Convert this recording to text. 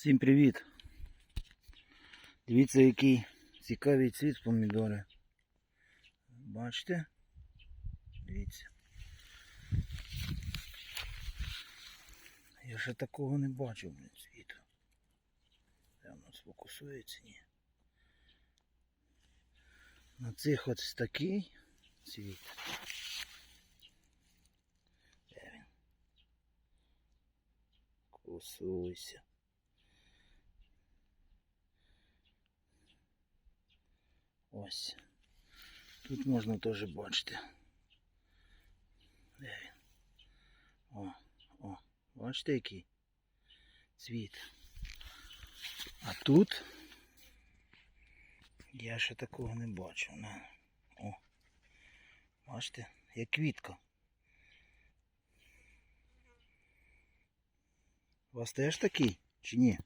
Всім привіт! Дивіться, який цікавий цвіт помідори. Бачите? Дивіться. Я ще такого не бачив, блін, цвіту. Певно, сфокусується, ні. На цих ось такий цвіт. Де він? Кусуйся. Ось. Тут можна теж бачити. Де він? О, о, бачите який цвіт. А тут я ще такого не бачив. О. Бачите, як квітка. У вас теж такий чи ні?